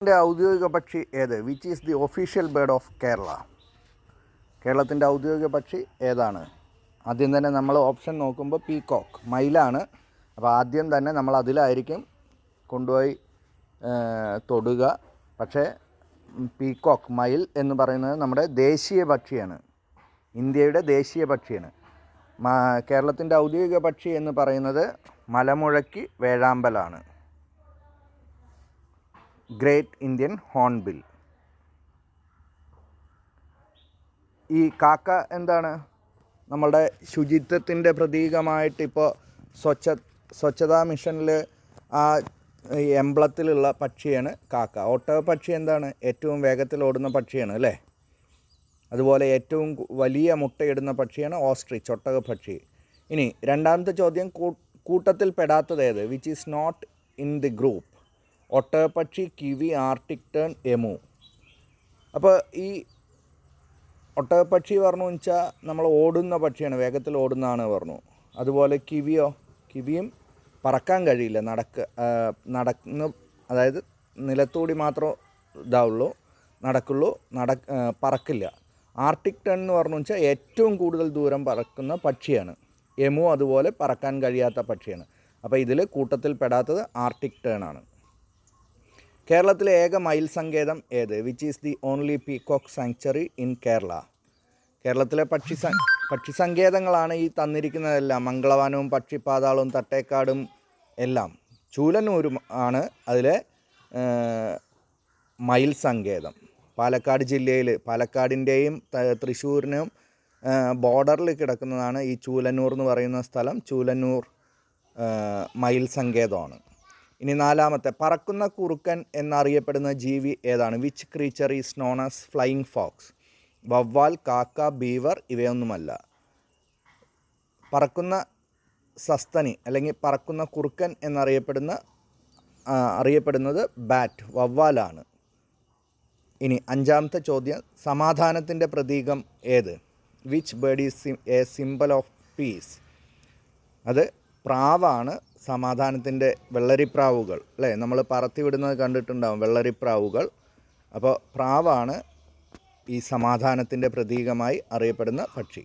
കേരളത്തിന്റെ ഔദ്യോഗിക പക്ഷി ഏത്? Which is the official bird of Kerala കേരളത്തിന്റെ ഔദ്യോഗിക പക്ഷി ഏതാണ്? ആദ്യം തന്നെ നമ്മൾ ഓപ്ഷൻ നോക്കുമ്പോൾ പീകോക്ക് മയിലാണ്. അപ്പോൾ ആദ്യം തന്നെ നമ്മൾ അതിലായിരിക്കും കൊണ്ടുപോയി തൊടുക. പക്ഷേ പീകോക്ക് മയിൽ എന്ന് പറയുന്നത് നമ്മുടെ ദേശീയ പക്ഷിയാണ്. ഇന്ത്യയുടെ ദേശീയ പക്ഷിയാണ്. കേരളത്തിന്റെ ഔദ്യോഗിക പക്ഷി എന്ന് പറയുന്നത് മലമുഴക്കി വേഴാമ്പലാണ്. ഗ്രേറ്റ് ഇന്ത്യൻ ഹോൺബിൽ ഈ കാക്ക എന്താണ്? നമ്മളുടെ ശുചിത്വത്തിന്റെ പ്രതീകമായിട്ട് ഇപ്പോൾ സ്വച്ഛ സ്വച്ഛതാ മിഷനിൽ ആ എംബ്ലത്തിലുള്ള പക്ഷിയാണ് കാക്ക. ഓട്ട പക്ഷി എന്താണ്? ഏറ്റവും വേഗത്തിൽ ഓടുന്ന പക്ഷിയാണ് അല്ലേ? അതുപോലെ ഏറ്റവും വലിയ മുട്ടയിടുന്ന പക്ഷിയാണ് ഓസ്ട്രിച്ച് ഒട്ടക പക്ഷി. ഇനി രണ്ടാമത്തെ ചോദ്യം കൂട്ടത്തിൽ പെടാത്തത് ഏത്? Which is not in the group ഒട്ടകപ്പക്ഷി kiwi Arctic tern emu. അപ്പോൾ ഈ ഒട്ടകപ്പക്ഷി പറഞ്ഞു വെച്ചാൽ നമ്മൾ ഓടുന്ന പക്ഷിയാണ് വേഗത്തിൽ ഓടുന്നതാണ് പറഞ്ഞു. അതുപോലെ കിവിയോ കിവിയും പറക്കാൻ കഴിയില്ല നടക്ക നടന്ന് അതായത് നിലത്തൂടി മാത്രം ഇതാവുള്ളൂ നടക്കുള്ളൂ നട പറക്കില്ല. ആർട്ടിക് ടേൺ എന്ന് പറഞ്ഞു വെച്ചാൽ ഏറ്റവും കൂടുതൽ ദൂരം പറക്കുന്ന പക്ഷിയാണ്. എമു അതുപോലെ പറക്കാൻ കഴിയാത്ത പക്ഷിയാണ്. അപ്പോൾ ഇതിൽ കൂട്ടത്തിൽ പെടാത്തത് ആർട്ടിക് ടേൺ ആണ്. കേരളത്തിലെ ഏക മയിൽ സങ്കേതം ഏത്? Which is the only peacock sanctuary in Kerala കേരളത്തിലെ പക്ഷി പക്ഷി സങ്കേതങ്ങളാണ് ഈ തന്നിരിക്കുന്നതെല്ലാം. മംഗളവാനവും പക്ഷിപ്പാതാളവും തട്ടേക്കാടും എല്ലാം. ചൂലന്നൂരും ആണ് അതിലെ മയിൽ സങ്കേതം. പാലക്കാട് ജില്ലയിൽ പാലക്കാടിന്റെയും തൃശ്ശൂരിനും ബോർഡറിൽ കിടക്കുന്നതാണ് ഈ ചൂലന്നൂർ എന്ന് പറയുന്ന സ്ഥലം. ചൂലന്നൂർ മയിൽ സങ്കേതമാണ്. ഇനി നാലാമത്തെ പറക്കുന്ന കുറുക്കൻ എന്നറിയപ്പെടുന്ന ജീവി ഏതാണ്? Which creature is known as flying fox വവ്വാൽ കാക്ക ബീവർ ഇവയൊന്നുമല്ല. പറക്കുന്ന സസ്തനി അല്ലെങ്കിൽ പറക്കുന്ന കുറുക്കൻ എന്നറിയപ്പെടുന്ന അറിയപ്പെടുന്നത് ബാറ്റ് വവ്വാലാണ്. ഇനി അഞ്ചാമത്തെ ചോദ്യം സമാധാനത്തിന്റെ പ്രതീകം ഏത്? Which bird is a symbol of peace അത് പ്രാവാണ് സമാധാനത്തിന്റെ വെള്ളരിപ്രാവുകൾ അല്ലേ? നമ്മൾ പറത്തി വിടുന്നത് കണ്ടിട്ടുണ്ടാവും വെള്ളരിപ്രാവുകൾ. അപ്പോൾ പ്രാവാണ് ഈ സമാധാനത്തിന്റെ പ്രതീകമായി അറിയപ്പെടുന്ന പക്ഷി.